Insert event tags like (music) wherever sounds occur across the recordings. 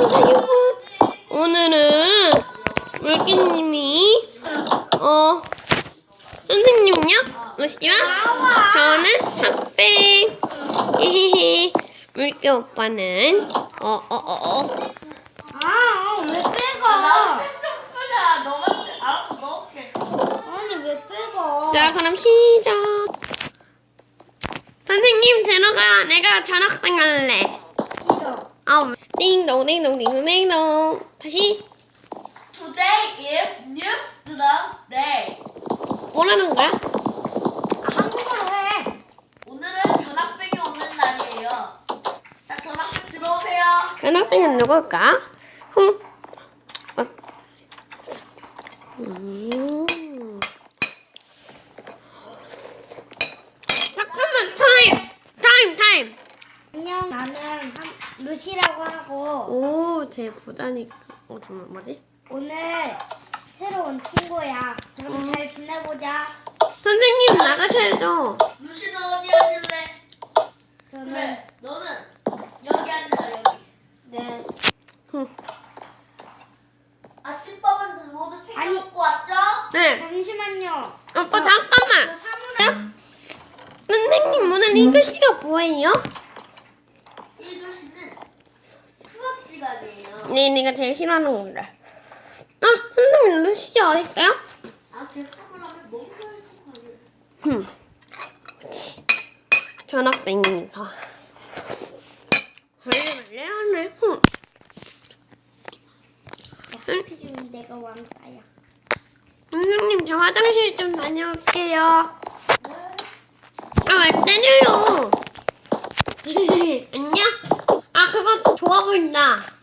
유후. 오늘은 물개님이 어 선생님요? 루시와 저는 학생. 헤헤헤. 물개 오빠는 어 어 어 어. 아, 왜나 빼가? 팬좀 너한테 알아서 넣을게. 아니, 왜 빼가? 자 그럼 시작. 선생님 들어가. 내가 전학생 할래. 싫어. 아 띵동 띵동 띵동 띵동. 다시 Today is New Students Day. 뭐라는 거야? 아, 한국어로 해. 오늘은 전학생이 오는 날이에요. 자, 전학생 들어오세요. 전학생은 누굴까? 흠. 어. 음. 잠깐만 타임 타임 타임. 안녕, 나는 한, 루시라고 하고 오, 제 부자니까. 어, 잠깐 뭐지? 오늘 새로 온 친구야. 그럼 음. 잘 지내보자. 선생님 나가셔야죠. 루시는 어디 앉을래? 저는 그래, 너는 여기 앉아, 여기. 네. 흠. 아침밥은 모두 아니. 챙겨먹고 왔죠? 네. 잠시만요. 오빠 저 잠깐만. 선생님 오늘 이글씨가 뭐예요? 이 교시는 수업 네, 내가 제일 싫어하는 건데. 아, 선생님 거예요. 흠. 그치. 전학생이니까. 원래 원래 하네. 흠. 선생님 저 화장실 좀 다녀올게요. 아, 왜 때려요? (laughs) 안녕? 아, 그거 좋아 보인다.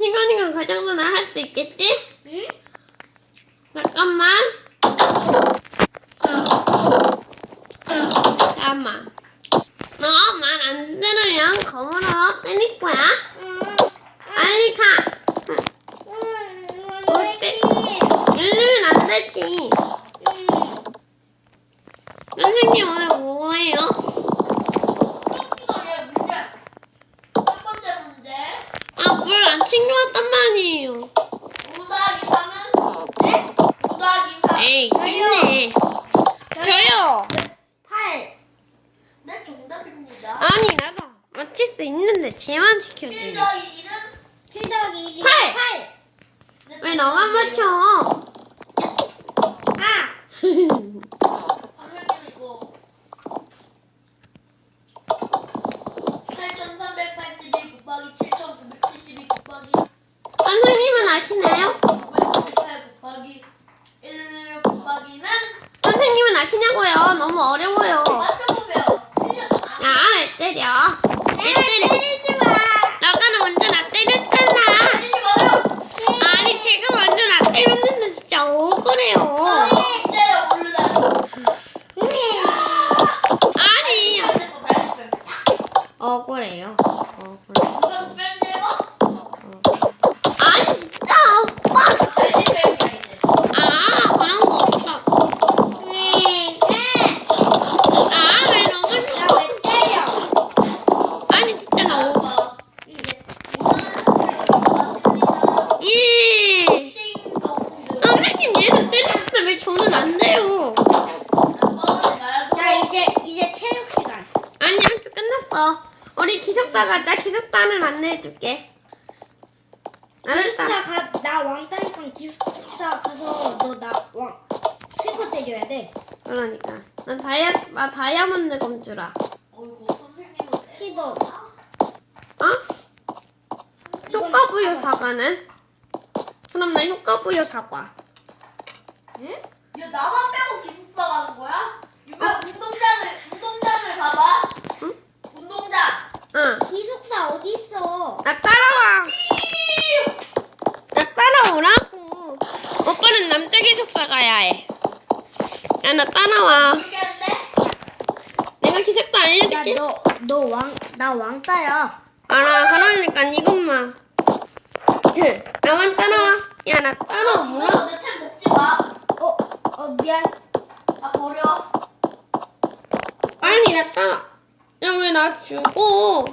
시간이가 그 정도는 할 수 있겠지? 응? 잠깐만. 잠깐만. 너 말 안 들으면 검으로 때릴 거야. 응. 빨리 가. 응. 어때? 원래지. 이러면 안 되지. 응. 선생님 오늘 뭐예요? 이거 얘 문제. 첫 번째 문제. 아, 물 안 챙겨왔단 말이에요. 5 더하기 3은? 네? 5 더하기 3. 에이, 힘내. 저요. 8. 네, 정답입니다. 아니, 나도 맞힐 수 있는데 쟤만 7 지켜줘. 더하기 1은? 7 더하기 1이 팔. 8. 네, 왜 너만 맞춰? 아. (laughs) 선생님 이거 8,382 곱하기 7,972 곱하기 선생님은 아시나요? 998 곱하기 1 곱하기는 선생님은 아시냐고요? 너무 어려워요. 맞춰보세요. 야, 왜 때려? 왜 때려? 때리지 마. 너가 먼저 나 때렸잖아. 틀리지 마요. 아니, 제가 먼저 나 때렸는데 진짜 억울해요. 아니, 때려 모르다. 아니, 안 되고 말고 빼면 억울해요. 억울해. 누가 빼면 돼요? 아니, 진짜 오빠. 알지 빼면 이제. 아, 그런 거 없어. 아, 왜 너만 나왜 때려? 아니, 진짜 나 억. 알았어. 이제 이거는 틀리잖아. 예. 띵동. 선생님 얘는 때렸는데 왜 저는 안 돼요? 나빠하지 말고. 자 이제 이제 체육 시간. 아니 학교 끝났어. 우리 기숙사 가자. 기숙사는 안내해줄게. 기숙사. 가, 나 왕따니까 기숙사 가서 너 나왕 실컷 때려야 돼. 그러니까 난 다이아 나 다이아몬드 검주라. 어이구, 선생님은 시도. 어? 효과 부여 사과는? 그럼 나 효과 부여 사과. 응? 야, 나만 빼고 기숙사 가는 거야? 이거 운동장을, 운동장을 가봐. 응? 운동장. 응. 기숙사 어디 있어? 나 따라와. 나 따라오라고. 오빠는 남자 기숙사 가야 해. 야 나 따라와. 내가 기숙사 알려줄게. 야너너왕나 왕따야. 알아. 그러니까 이것만. 나만 따라와. 야 나 따라오라. 너내템 먹지 마. 어 어 미안. 아, 버려. 빨리 나 따라. 야왜나 죽어?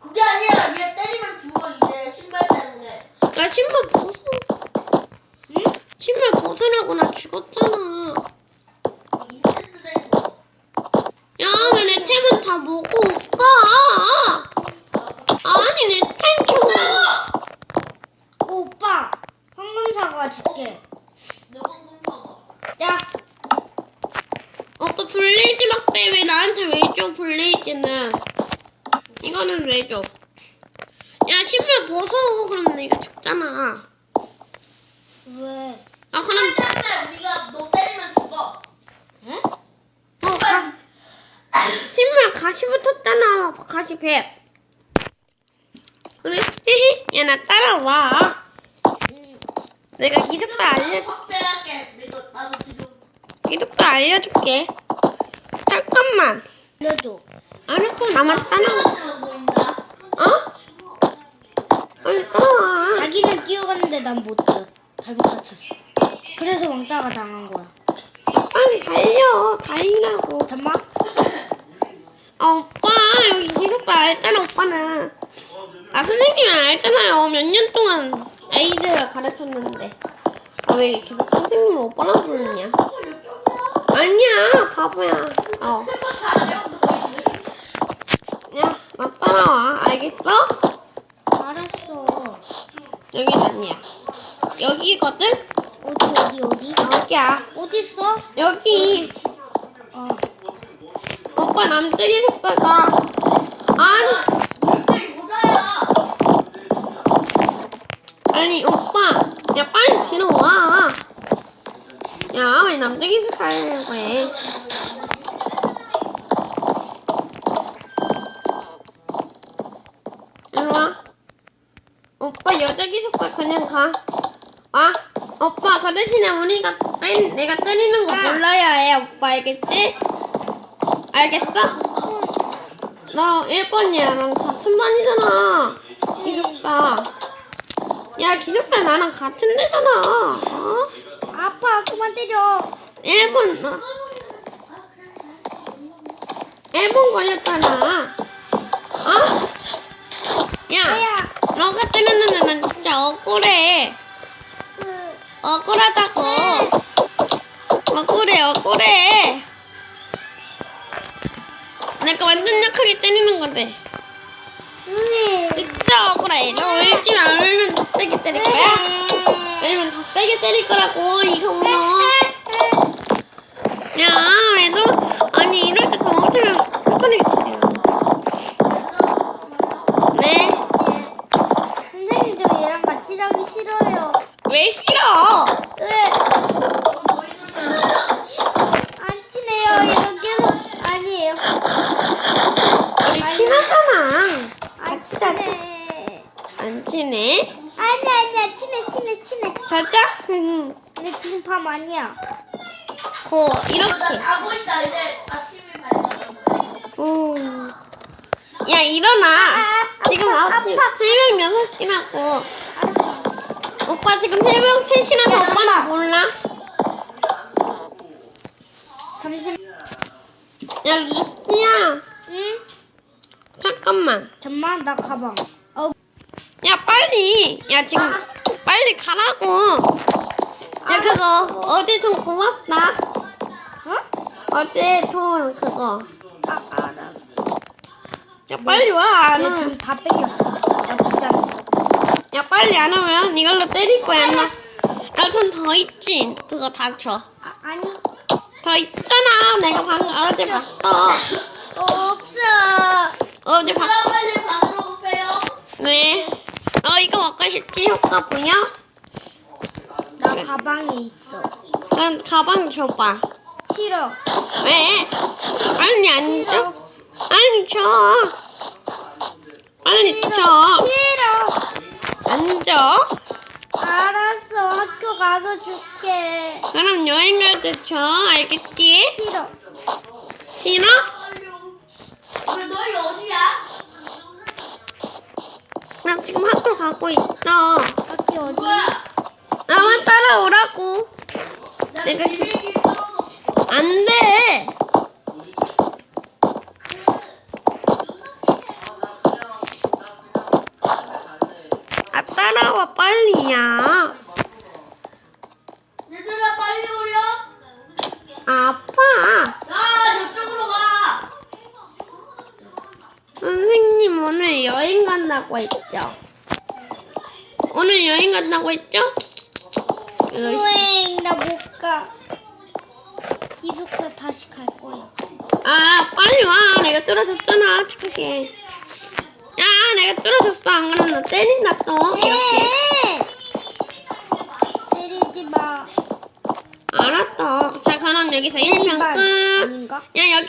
그게 아니라 얘 때리면 죽어, 이제. 야 신발 벗어. 응? 신발 벗으라고 나 죽었잖아. 인챈트 된 거. 야왜 내 템은 다 먹어 오빠? 아니 내 템 줘. 오, 오빠 황금 사과 줄게. 내 황금 사과. 야, 아까 블레 막대 왜 나한테 왜줘 블레이즈는? 이거는 왜 줘? 야 신발 벗어 그럼 내가 죽잖아. 왜? 아 그럼 맨날 우리가 너 때리면 죽어. 에? 어 가. 신발 가시 붙었잖아. 가시 100. 그래? 야 나 따라와. 내가 기둥도 알려줄 확실하게 내가 나도 지금 기둥도 알려줄게. 잠깐만. 알려줘. 알았어 나만 따라와. 생각나 보인다. 어? 빨리 따라와. 자기는 뛰어갔는데 난 못 뛰어. 발목 다쳤어. 그래서 왕따가 당한 거야. 빨리 달려. 달리라고. 잠만. 아 오빠 여기 기둥도 알잖아 오빠는. 아 선생님은 알잖아요. 몇 년 동안 에이드 가르쳤는데. 아 왜 계속 선생님을 오빠라 부르냐? 아니야 바보야. 어. 야, 나 따라와. 알겠어? 알았어. 여긴 아니야. 여기거든? 어디 어디 어디? 여기야. 어디 있어? 여기. 어. 오빠 남들이 속사가. 아니. 아니, 오빠. 야, 빨리 들어와. 야, 왜 남들이 속사려고 해? 일로 와. 오빠 여자 기숙사 그냥 가. 아, 오빠 그 대신에 우리가 때, 내가 때리는 거 몰라야 해. 오빠 알겠지? 알겠어? 너 1번이야. 랑 같은 반이잖아. 기숙사. 야, 기숙사 나랑 같은 데잖아. 어? 아빠 그만 때려. 1번, 너. 1번 걸렸잖아. 너가 난 진짜 억울해. 그 억울하다고. 억울해, 억울해. 내가 완전 약하게 때리는 건데. 응. 진짜 억울해. 너 울지 마. 울면 더 세게 때릴 거야? 울면 더 세게 때릴 거라고, 이거 울어. 야, 얘도, 아니, 이럴 때 천천히 때려. 네? 선생님도 자기 싫어요. 왜 싫어? 왜? 안 친해요. 얘가 계속 아니에요. 우리 친하잖아. 안 친해. 안 친해? 아니 아니야 친해 친해 친해. 자자? 응. 근데 지금 밤 아니야. 고, 나 이렇게. 자고 있다. 이제 아침이 밝아졌어. 음. 야, 일어나. 아, 지금 아파, 9시, 아파. 새벽 6시라고. 오빠 지금 새벽 3시라서 야, 오빠는 잠깐만. 몰라? 잠시만. 야, 루시야. 응? 잠깐만. 잠만 나 가방. 어. 야, 빨리. 야, 지금 빨리 가라고. 야, 그거 어제 좀 고맙다. 어? 어제 돈 그거. 아 알았어. 야, 빨리 와. 안 오면. 얘돈다 뺏겼어. 빨리 안 오면 이걸로 때릴 거야, 나. 나돈더 있지? 그거 다 줘. 아 아니 더 있잖아. 내가 방금 어제 봤어. 없어. 어제 봤어. 빨리 방으로 오세요. 네. 어, 이거 먹고 싶지? 효과 보여? 나 가방에 있어. 그럼 가방 줘봐. 싫어. 왜? 빨리 안 줘? 빨리 줘. 빨리 줘. 싫어. 안 줘? 알았어. 학교 가서 줄게. 그럼 여행 갈 때 줘. 알겠지? 싫어. 싫어? 왜 너희 어디야? 나 지금 학교 가고 있어. 학교 어디? 나만 따라오라고. 나 내가 떨어졌어. 안 돼. 아, 따라와 빨리야. 얘들아 빨리 오렴. 아빠. 야 저쪽으로 가. 선생님 오늘 여행 간다고 했죠? 오늘 여행 간다고 했죠? 으이씨. 우행 나 못 가. 기숙사 다시 갈 거야. 아 빨리 와 내가 뚫어줬잖아 착하게 야 내가 뚫어줬어 안 그러면 너 때린다 또 이렇게 에! 때리지 마. 알았어 자 그럼 여기서 1편 때리지 마. 끝 아닌가? 야 여기